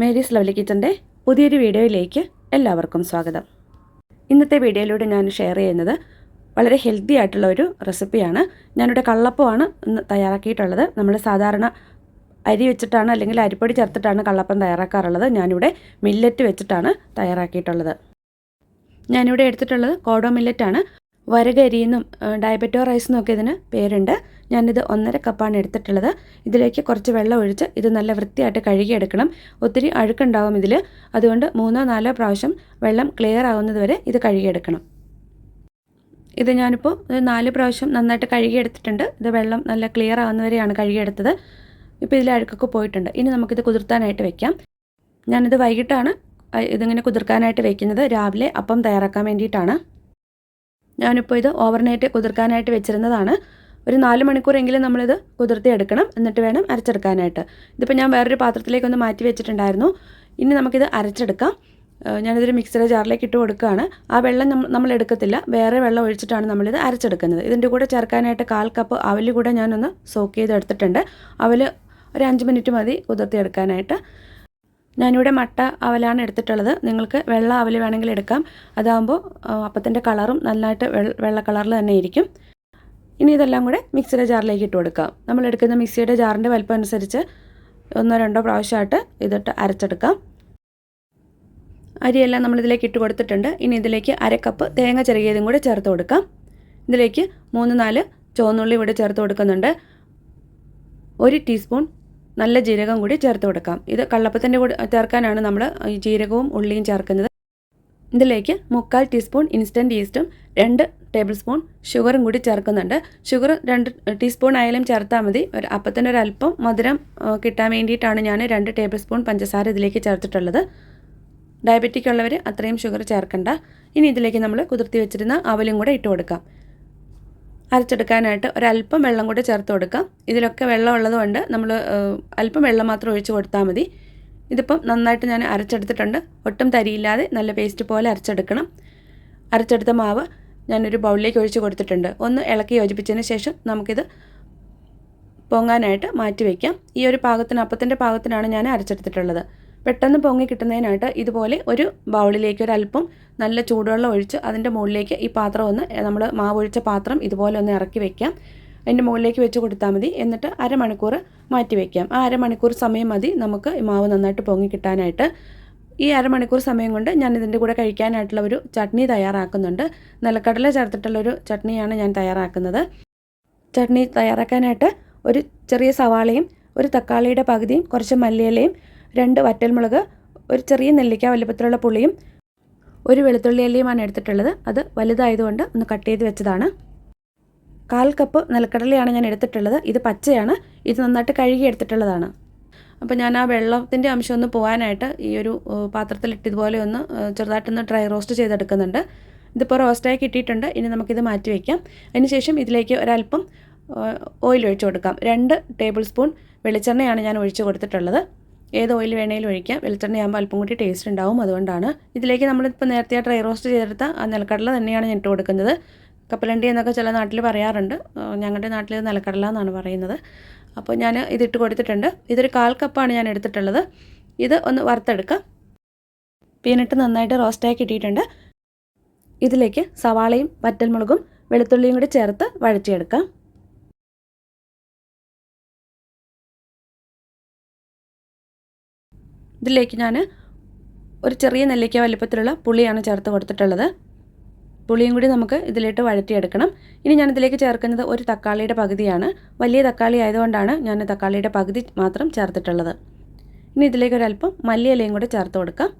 Mary's lovely കിച്ചന്റെ പുതിയൊരു വീഡിയോയിലേക്ക് എല്ലാവർക്കും സ്വാഗതം. ഇന്നത്തെ വീഡിയോയിലൂടെ ഞാൻ ഷെയർ ചെയ്യുന്നത് വളരെ ഹെൽത്തി ആയിട്ടുള്ള ഒരു റെസിപ്പിയാണ്. ഞാനിവിടെ കള്ളപ്പമാണ് ഇന്ന് തയ്യാറാക്കിയിട്ടുള്ളത്. നമ്മൾ സാധാരണ അരി വെച്ചിട്ടാണ് അല്ലെങ്കിൽ അരിപ്പൊടി ചേർത്തിട്ടാണ് കള്ളപ്പം തയ്യാറാക്കാറുള്ളത്. ഞാനിവിടെ മില്ലറ്റ് വെച്ചിട്ടാണ് തയ്യാറാക്കിയിട്ടുള്ളത്. ഞാനിവിടെ എടുത്തിട്ടുള്ളത് കോഡോ മില്ലറ്റാണ് വരകരിയെന്നും ഡയബറ്റോ റൈസ് എന്നൊക്കെ ഇതിന് പേരുണ്ട്. ഞാനിത് ഒന്നര കപ്പാണ് എടുത്തിട്ടുള്ളത്. ഇതിലേക്ക് കുറച്ച് വെള്ളം ഒഴിച്ച് ഇത് നല്ല വൃത്തിയായിട്ട് കഴുകിയെടുക്കണം. ഒത്തിരി അഴുക്കുണ്ടാവും ഇതിൽ അതുകൊണ്ട് മൂന്നോ നാലോ പ്രാവശ്യം വെള്ളം ക്ലിയർ ആവുന്നത് വരെ ഇത് കഴുകിയെടുക്കണം. ഇത് ഞാനിപ്പോൾ നാല് പ്രാവശ്യം നന്നായിട്ട് കഴുകിയെടുത്തിട്ടുണ്ട്. ഇത് വെള്ളം നല്ല ക്ലിയർ ആവുന്നവരെയാണ് കഴുകിയെടുത്തത്. ഇപ്പോൾ ഇതിൽ അഴുക്കൊക്കെ പോയിട്ടുണ്ട്. ഇനി നമുക്കിത് കുതിർത്താനായിട്ട് വെക്കാം. ഞാനിത് വൈകിട്ടാണ് ഇതിങ്ങനെ കുതിർക്കാനായിട്ട് വെക്കുന്നത്. രാവിലെ അപ്പം തയ്യാറാക്കാൻ വേണ്ടിയിട്ടാണ്. ഞാനിപ്പോൾ ഇത് ഓവർനൈറ്റ് കുതിർക്കാനായിട്ട് വെച്ചിരുന്നതാണ്. ഒരു നാല് മണിക്കൂറെങ്കിലും നമ്മളിത് കുതിർത്തി എടുക്കണം. എന്നിട്ട് വേണം അരച്ചെടുക്കാനായിട്ട്. ഇതിപ്പോൾ ഞാൻ വേറൊരു പാത്രത്തിലേക്കൊന്ന് മാറ്റി വെച്ചിട്ടുണ്ടായിരുന്നു. ഇനി നമുക്കിത് അരച്ചെടുക്കാം. ഞാനിതൊരു മിക്സിയുടെ ജാറിലേക്ക് ഇട്ട് കൊടുക്കുകയാണ്. ആ വെള്ളം നമ്മൾ എടുക്കത്തില്ല. വേറെ വെള്ളം ഒഴിച്ചിട്ടാണ് നമ്മളിത് അരച്ചെടുക്കുന്നത്. ഇതിന്റെ കൂടെ ചേർക്കാനായിട്ട് കാൽ കപ്പ് അവൽ കൂടെ ഞാനൊന്ന് സോക്ക് ചെയ്ത് എടുത്തിട്ടുണ്ട് അവൽ ഒരു അഞ്ച് മിനിറ്റ് മതി കുതിർത്തി എടുക്കാനായിട്ട്. ഞാനിവിടെ മട്ട അവലാണ് എടുത്തിട്ടുള്ളത്. നിങ്ങൾക്ക് വെള്ള അവൽ വേണമെങ്കിൽ എടുക്കാം. അതാകുമ്പോൾ അപ്പത്തിന്റെ കളറും നന്നായിട്ട് വെള്ള കളറിൽ തന്നെ ഇരിക്കും. ഇനി ഇതെല്ലാം കൂടെ മിക്സിയുടെ ജാറിലേക്ക് ഇട്ട് കൊടുക്കാം. നമ്മൾ എടുക്കുന്ന മിക്സിയുടെ ജാറിന്റെ വലിപ്പം അനുസരിച്ച് ഒന്നോ രണ്ടോ പ്രാവശ്യമായിട്ട് ഇതിട്ട് അരച്ചെടുക്കാം. അരിയെല്ലാം നമ്മളിതിലേക്ക് ഇട്ട് കൊടുത്തിട്ടുണ്ട്. ഇനി ഇതിലേക്ക് അരക്കപ്പ് തേങ്ങ ചെറുകിയതും കൂടെ ചേർത്ത് കൊടുക്കാം. ഇതിലേക്ക് മൂന്ന് നാല് ചുവന്നുള്ളി ഇവിടെ ചേർത്ത് കൊടുക്കുന്നുണ്ട്. ഒരു ടീസ്പൂൺ നല്ല ജീരകം കൂടി ചേർത്ത് കൊടുക്കാം. ഇത് കള്ളപ്പത്തിന്റെ കൂടെ ചേർക്കാനാണ് നമ്മൾ ഈ ജീരകവും ഉള്ളിയും ചേർക്കുന്നത്. ഇതിലേക്ക് മുക്കാൽ ടീസ്പൂൺ ഇൻസ്റ്റന്റ് ഈസ്റ്റും രണ്ട് ടേബിൾ സ്പൂൺ ഷുഗറും കൂടി ചേർക്കുന്നുണ്ട്. ഷുഗർ രണ്ട് ടീസ്പൂൺ ആയാലും ചേർത്താൽ മതി. ഒരു അപ്പത്തിന്റെ ഒരു അല്പം മധുരം കിട്ടാൻ വേണ്ടിയിട്ടാണ് ഞാൻ രണ്ട് ടേബിൾ സ്പൂൺ പഞ്ചസാര ഇതിലേക്ക് ചേർത്തിട്ടുള്ളത്. ഡയബറ്റിക് ഉള്ളവർ അത്രയും ഷുഗർ ചേർക്കണ്ട. ഇനി ഇതിലേക്ക് നമ്മൾ കുതിർത്തി വെച്ചിരുന്ന അവലും കൂടെ ഇട്ട് കൊടുക്കാം. അരച്ചെടുക്കാനായിട്ട് ഒരല്പം വെള്ളം കൂടെ ചേർത്ത് കൊടുക്കാം. ഇതിലൊക്കെ വെള്ളം ഉള്ളതുകൊണ്ട് നമ്മൾ അല്പം വെള്ളം മാത്രം ഒഴിച്ച് കൊടുത്താൽ മതി. ഇതിപ്പം നന്നായിട്ട് ഞാൻ അരച്ചെടുത്തിട്ടുണ്ട്. ഒട്ടും തരിയില്ലാതെ നല്ല പേസ്റ്റ് പോലെ അരച്ചെടുക്കണം. അരച്ചെടുത്ത മാവ് ഞാനൊരു ബൗളിലേക്ക് ഒഴിച്ച് കൊടുത്തിട്ടുണ്ട്. ഒന്ന് ഇളക്കി യോജിപ്പിച്ചതിന് ശേഷം നമുക്കിത് പൊങ്ങാനായിട്ട് മാറ്റി വയ്ക്കാം ഈ ഒരു പാകത്തിന് അപ്പത്തിന്റെ പാകത്തിനാണ് ഞാൻ അരച്ചെടുത്തിട്ടുള്ളത്. പെട്ടെന്ന് പൊങ്ങി കിട്ടുന്നതിനായിട്ട് ഇതുപോലെ ഒരു ബൗളിലേക്ക് ഒരു അല്പം നല്ല ചൂടുവെള്ളം ഒഴിച്ച് അതിന്റെ മുകളിലേക്ക് ഈ പാത്രം ഒന്ന് നമ്മൾ മാവ് ഒഴിച്ച പാത്രം ഇതുപോലെ ഒന്ന് ഇറക്കി വെക്കാം. അതിന്റെ മുകളിലേക്ക് വെച്ച് കൊടുത്താൽ മതി. എന്നിട്ട് അരമണിക്കൂർ മാറ്റി വയ്ക്കാം ആ അരമണിക്കൂർ സമയം മതി നമുക്ക് മാവ് നന്നായിട്ട് പൊങ്ങി കിട്ടാനായിട്ട്. ഈ അരമണിക്കൂർ സമയം കൊണ്ട് ഞാൻ ഇതിന്റെ കൂടെ കഴിക്കാനായിട്ടുള്ള ഒരു ചട്നി തയ്യാറാക്കുന്നുണ്ട്. നിലക്കടല ചേർത്തിട്ടുള്ളൊരു ചട്നിയാണ് ഞാൻ തയ്യാറാക്കുന്നത്. ചട്നി തയ്യാറാക്കാനായിട്ട് ഒരു ചെറിയ സവാളയും ഒരു തക്കാളിയുടെ പകുതിയും കുറച്ച് മല്ലിയിലയും രണ്ട് വറ്റൽമുളക് ഒരു ചെറിയ നെല്ലിക്ക വലുപ്പത്തിലുള്ള പുളിയും ഒരു വെളുത്തുള്ളി അല്ലിയുമാണ് എടുത്തിട്ടുള്ളത്. അത് വലുതായതുകൊണ്ട് ഒന്ന് കട്ട് ചെയ്ത് വെച്ചതാണ്. കാൽ കപ്പ് നിലക്കടലയാണ് ഞാൻ എടുത്തിട്ടുള്ളത്. ഇത് പച്ചയാണ്. ഇത് നന്നായിട്ട് കഴുകി എടുത്തിട്ടുള്ളതാണ്. അപ്പോൾ ഞാൻ ആ വെള്ളത്തിന്റെ അംശം ഒന്ന് പോകാനായിട്ട് ഈ ഒരു പാത്രത്തിലിട്ട് ഇതുപോലെ ഒന്ന് ചെറുതായിട്ടൊന്ന് ഡ്രൈ റോസ്റ്റ് ചെയ്തെടുക്കുന്നുണ്ട്. ഇതിപ്പോൾ റോസ്റ്റായി കിട്ടിയിട്ടുണ്ട്. ഇനി നമുക്കിത് മാറ്റി വയ്ക്കാം അതിനുശേഷം ഇതിലേക്ക് ഒരല്പം ഓയിൽ ഒഴിച്ചു കൊടുക്കാം. രണ്ട് ടേബിൾ സ്പൂൺ വെളിച്ചെണ്ണയാണ് ഞാൻ ഒഴിച്ചു കൊടുത്തിട്ടുള്ളത്. ഏത് ഓയിൽ വേണേലും ഒഴിക്കാം. വെളിച്ചെണ്ണയാകുമ്പോൾ അല്പം കൂടി ടേസ്റ്റ് ഉണ്ടാവും അതുകൊണ്ടാണ്. ഇതിലേക്ക് നമ്മളിപ്പോൾ നേരത്തെ ഡ്രൈ റോസ്റ്റ് ചെയ്തെടുത്ത ആ നിലക്കടല തന്നെയാണ് ഞാൻ ഇട്ട് കൊടുക്കുന്നത്. കപ്പലണ്ടി എന്നൊക്കെ ചില നാട്ടിൽ പറയാറുണ്ട്. ഞങ്ങളുടെ നാട്ടിൽ നിലക്കടല എന്നാണ് പറയുന്നത്. അപ്പോൾ ഞാൻ ഇതിട്ട് കൊടുത്തിട്ടുണ്ട്. ഇതൊരു കാൽ കപ്പാണ് ഞാൻ എടുത്തിട്ടുള്ളത്. ഇത് ഒന്ന് വറുത്തെടുക്കാം. പീനട്ട് നന്നായിട്ട് റോസ്റ്റായി കിട്ടിയിട്ടുണ്ട്. ഇതിലേക്ക് സവാളയും വറ്റൽമുളകും വെളുത്തുള്ളിയും കൂടി ചേർത്ത് വഴറ്റിയെടുക്കാം. ഇതിലേക്ക് ഞാൻ ഒരു ചെറിയ നെല്ലിക്ക വലിപ്പത്തിലുള്ള പുളിയാണ് ചേർത്ത് കൊടുത്തിട്ടുള്ളത്. പുളിയും കൂടി നമുക്ക് ഇതിലിട്ട് വഴറ്റിയെടുക്കണം. ഇനി ഞാൻ ഇതിലേക്ക് ചേർക്കുന്നത് ഒരു തക്കാളിയുടെ പകുതിയാണ്. വലിയ തക്കാളി ആയതുകൊണ്ടാണ് ഞാൻ തക്കാളിയുടെ പകുതി മാത്രം ചേർത്തിട്ടുള്ളത്. ഇനി ഇതിലേക്ക് ഒരല്പം മല്ലിയിലയും കൂടെ ചേർത്ത് കൊടുക്കാം.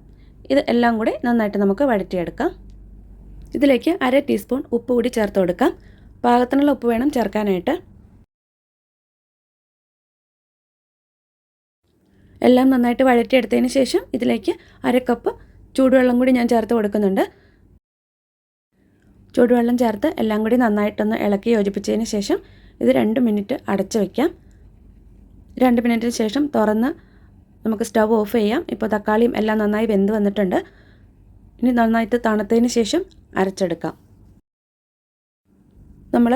ഇത് എല്ലാം കൂടി നന്നായിട്ട് നമുക്ക് വഴറ്റിയെടുക്കാം. ഇതിലേക്ക് അര ടീസ്പൂൺ ഉപ്പ് കൂടി ചേർത്ത് കൊടുക്കാം. പാകത്തിനുള്ള ഉപ്പ് വേണം ചേർക്കാനായിട്ട്. എല്ലാം നന്നായിട്ട് വഴറ്റിയെടുത്തതിന് ശേഷം ഇതിലേക്ക് അര കപ്പ് ചൂടുവെള്ളം കൂടി ഞാൻ ചേർത്ത് കൊടുക്കുന്നുണ്ട്. ചൂടുവെള്ളം ചേർത്ത് എല്ലാം കൂടി നന്നായിട്ടൊന്ന് ഇളക്കി യോജിപ്പിച്ചതിന് ശേഷം ഇത് രണ്ട് മിനിറ്റ് അടച്ച് വയ്ക്കാം രണ്ട് മിനിറ്റിന് ശേഷം തുറന്ന് നമുക്ക് സ്റ്റവ് ഓഫ് ചെയ്യാം. ഇപ്പോൾ തക്കാളിയും എല്ലാം നന്നായി വെന്ത് വന്നിട്ടുണ്ട്. ഇനി നന്നായിട്ട് തണുത്തതിന് ശേഷം അരച്ചെടുക്കാം. നമ്മൾ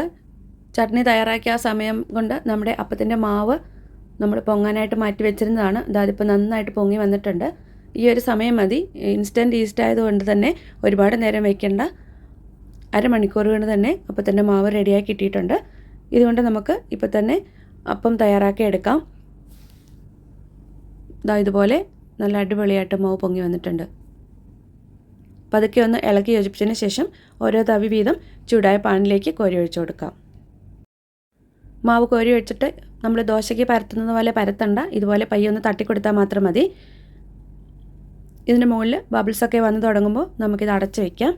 ചട്നി തയ്യാറാക്കിയ ആ സമയം കൊണ്ട് നമ്മുടെ അപ്പത്തിന്റെ മാവ് നമ്മൾ പൊങ്ങാനായിട്ട് മാറ്റി വെച്ചിരുന്നതാണ്. അതായത് നന്നായിട്ട് പൊങ്ങി വന്നിട്ടുണ്ട്. ഈ ഒരു സമയം മതി. ഇൻസ്റ്റന്റ് ഈസ്റ്റ് ആയതുകൊണ്ട് തന്നെ ഒരുപാട് നേരം വയ്ക്കേണ്ട അരമണിക്കൂർ കൊണ്ട് തന്നെ അപ്പോൾ തന്നെ മാവ് റെഡിയാക്കി ഇട്ടിട്ടുണ്ട് ഇതുകൊണ്ട് നമുക്ക് ഇപ്പോൾ തന്നെ അപ്പം തയ്യാറാക്കി എടുക്കാം. ഇതാ ഇതുപോലെ നല്ല അടിപൊളിയായിട്ട് മാവ് പൊങ്ങി വന്നിട്ടുണ്ട്. പതുക്കെ ഒന്ന് ഇളക്കി യോജിപ്പിച്ചതിന് ശേഷം ഓരോ തവി വീതം ചൂടായ പാനിലേക്ക് കോരി ഒഴിച്ചു കൊടുക്കാം. മാവ് കോരി ഒഴിച്ചിട്ട് നമ്മൾ ദോശയ്ക്ക് പരത്തുന്നത് പോലെ പരത്തണ്ട. ഇതുപോലെ പയ്യൊന്ന് തട്ടിക്കൊടുത്താൽ മാത്രം മതി. ഇതിന്റെ മുകളിൽ ബബിൾസൊക്കെ വന്ന് തുടങ്ങുമ്പോൾ നമുക്കിത് അടച്ചു വയ്ക്കാം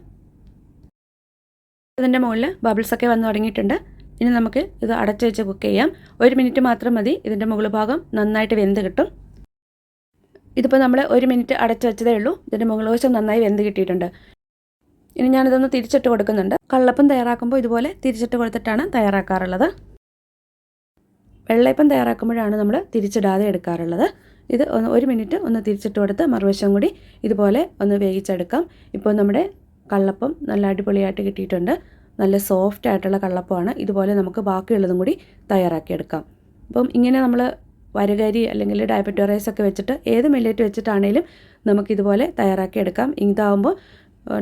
ഇതിന്റെ മുകളിൽ ബബിൾസൊക്കെ വന്ന് തുടങ്ങിയിട്ടുണ്ട്. ഇനി നമുക്ക് ഇത് അടച്ച് വെച്ച് കുക്ക് ചെയ്യാം. ഒരു മിനിറ്റ് മാത്രം മതി. ഇതിന്റെ മുകൾ ഭാഗം നന്നായിട്ട് വെന്ത് കിട്ടും. ഇതിപ്പോൾ നമ്മൾ ഒരു മിനിറ്റ് അടച്ച് വെച്ചതേ ഉള്ളൂ. ഇതിന്റെ മുകൾ വശം നന്നായി വെന്ത് കിട്ടിയിട്ടുണ്ട്. ഇനി ഞാനിതൊന്ന് തിരിച്ചിട്ട് കൊടുക്കുന്നുണ്ട്. കള്ളപ്പം തയ്യാറാക്കുമ്പോൾ ഇതുപോലെ തിരിച്ചിട്ട് കൊടുത്തിട്ടാണ് തയ്യാറാക്കാറുള്ളത്. വെള്ളയപ്പം തയ്യാറാക്കുമ്പോഴാണ് നമ്മൾ തിരിച്ചിടാതെ എടുക്കാറുള്ളത്. ഇത് ഒന്ന് ഒരു മിനിറ്റ് ഒന്ന് തിരിച്ചിട്ട് കൊടുത്ത് മറുവശം കൂടി ഇതുപോലെ ഒന്ന് വേവിച്ചെടുക്കാം. ഇപ്പോൾ നമ്മുടെ കള്ളപ്പം നല്ല അടിപൊളിയായിട്ട് കിട്ടിയിട്ടുണ്ട്. നല്ല സോഫ്റ്റ് ആയിട്ടുള്ള കള്ളപ്പമാണ്. ഇതുപോലെ നമുക്ക് ബാക്കിയുള്ളതും കൂടി തയ്യാറാക്കിയെടുക്കാം. അപ്പം ഇങ്ങനെ നമ്മൾ വരകരി അല്ലെങ്കിൽ ഡയബറ്റോ റൈസ് ഒക്കെ വെച്ചിട്ട് ഏത് മില്ലറ്റ് വെച്ചിട്ടാണേലും നമുക്കിതുപോലെ തയ്യാറാക്കിയെടുക്കാം. ഇതാവുമ്പോൾ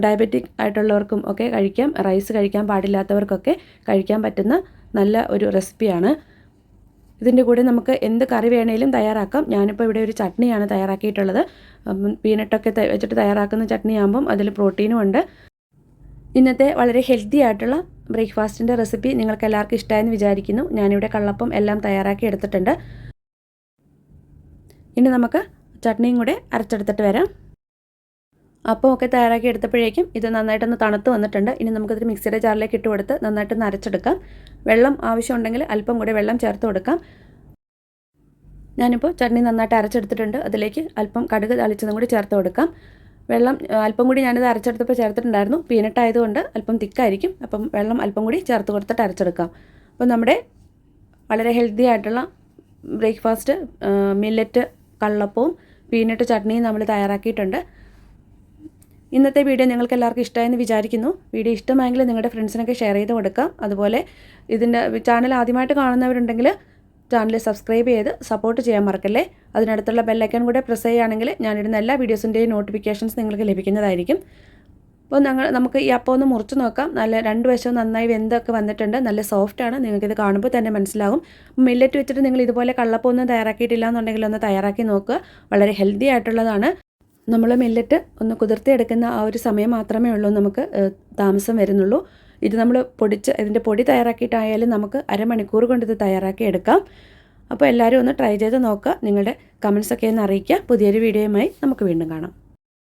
ഡയബറ്റിക് ആയിട്ടുള്ളവർക്കും ഒക്കെ കഴിക്കാം. റൈസ് കഴിക്കാൻ പാടില്ലാത്തവർക്കൊക്കെ കഴിക്കാൻ പറ്റുന്ന നല്ല ഒരു റെസിപ്പിയാണ് ഇതിന്റെ കൂടെ നമുക്ക് എന്ത് കറി വേണേലും തയ്യാറാക്കാം. ഞാനിപ്പോൾ ഇവിടെ ഒരു ചട്നിയാണ് തയ്യാറാക്കിയിട്ടുള്ളത്. പീനട്ടൊക്കെ വെച്ചിട്ട് തയ്യാറാക്കുന്ന ചട്നി ആകുമ്പം അതിൽ പ്രോട്ടീനും ഉണ്ട്. ഇന്നത്തെ വളരെ ഹെൽത്തി ആയിട്ടുള്ള ബ്രേക്ക്ഫാസ്റ്റിന്റെ റെസിപ്പി നിങ്ങൾക്ക് എല്ലാവർക്കും ഇഷ്ടമായെന്ന് വിചാരിക്കുന്നു. ഞാനിവിടെ കള്ളപ്പം എല്ലാം തയ്യാറാക്കി എടുത്തിട്ടുണ്ട്. ഇനി നമുക്ക് ചട്നിയും കൂടെ അരച്ചെടുത്തിട്ട് വരാം. അപ്പം ഒക്കെ തയ്യാറാക്കി എടുത്തപ്പോഴേക്കും ഇത് നന്നായിട്ടൊന്ന് തണുത്ത് വന്നിട്ടുണ്ട്. ഇനി നമുക്കിതൊരു മിക്സിയുടെ ജാറിലേക്ക് ഇട്ട് കൊടുത്ത് നന്നായിട്ടൊന്ന് അരച്ചെടുക്കാം. വെള്ളം ആവശ്യമുണ്ടെങ്കിൽ അല്പം കൂടെ വെള്ളം ചേർത്ത് കൊടുക്കാം. ഞാനിപ്പോൾ ചട്നി നന്നായിട്ട് അരച്ചെടുത്തിട്ടുണ്ട്. അതിലേക്ക് അല്പം കടുക് തളിച്ചതും കൂടി ചേർത്ത് കൊടുക്കാം. വെള്ളം അല്പം കൂടി ഞാനിത് അരച്ചെടുത്തപ്പോൾ ചേർത്തിട്ടുണ്ടായിരുന്നു. പീനട്ട് ആയതുകൊണ്ട് അല്പം തിക്കായിരിക്കും. അപ്പം വെള്ളം അല്പം കൂടി ചേർത്ത് കൊടുത്തിട്ട് അരച്ചെടുക്കാം. അപ്പോൾ നമ്മുടെ വളരെ ഹെൽത്തി ആയിട്ടുള്ള ബ്രേക്ക്ഫാസ്റ്റ് മില്ലറ്റ് കള്ളപ്പവും പീനട്ട് ചട്നിയും നമ്മൾ തയ്യാറാക്കിയിട്ടുണ്ട്. ഇന്നത്തെ വീഡിയോ നിങ്ങൾക്ക് എല്ലാവർക്കും ഇഷ്ടമായെന്ന് വിചാരിക്കുന്നു. വീഡിയോ ഇഷ്ടമായെങ്കിൽ നിങ്ങളുടെ ഫ്രണ്ട്സിനൊക്കെ ഷെയർ ചെയ്ത് കൊടുക്കാം. അതുപോലെ ഇതിന്റെ ചാനൽ ആദ്യമായിട്ട് കാണുന്നവരുണ്ടെങ്കിൽ ചാനൽ സബ്സ്ക്രൈബ് ചെയ്ത് സപ്പോർട്ട് ചെയ്യാൻ മറക്കല്ലേ? അതിനടുത്തുള്ള ബെല്ലൈക്കൺ കൂടെ പ്രസ് ചെയ്യുകയാണെങ്കിൽ ഞാനിടുന്ന എല്ലാ വീഡിയോസിന്റെയും നോട്ടിഫിക്കേഷൻസ് നിങ്ങൾക്ക് ലഭിക്കുന്നതായിരിക്കും. അപ്പോൾ ഞങ്ങൾ നമുക്ക് ഈ അപ്പം ഒന്ന് മുറിച്ച് നോക്കാം. നല്ല രണ്ട് വശവും നന്നായി വെന്തൊക്കെ വന്നിട്ടുണ്ട്. നല്ല സോഫ്റ്റാണ് നിങ്ങൾക്കിത് കാണുമ്പോൾ തന്നെ മനസ്സിലാവും മില്ലറ്റ് വെച്ചിട്ട് നിങ്ങൾ ഇതുപോലെ കള്ളപ്പം ഒന്നും തയ്യാറാക്കിയിട്ടില്ല എന്നുണ്ടെങ്കിൽ ഒന്ന് തയ്യാറാക്കി നോക്കുക. വളരെ ഹെൽത്തി ആയിട്ടുള്ളതാണ്. നമ്മൾ മില്ലറ്റ് ഒന്ന് കുതിർത്തിയെടുക്കുന്ന ആ ഒരു സമയം മാത്രമേ ഉള്ളൂ നമുക്ക് താമസം വരുന്നുള്ളൂ. ഇത് നമ്മൾ പൊടിച്ച് ഇതിന്റെ പൊടി തയ്യാറാക്കിയിട്ടായാലും നമുക്ക് അരമണിക്കൂർ കൊണ്ട് ഇത് തയ്യാറാക്കി എടുക്കാം. അപ്പോൾ എല്ലാവരും ഒന്ന് ട്രൈ ചെയ്ത് നോക്കുക. നിങ്ങളുടെ കമൻസൊക്കെ ഒന്ന് അറിയിക്കുക. പുതിയൊരു വീഡിയോയുമായി നമുക്ക് വീണ്ടും കാണാം.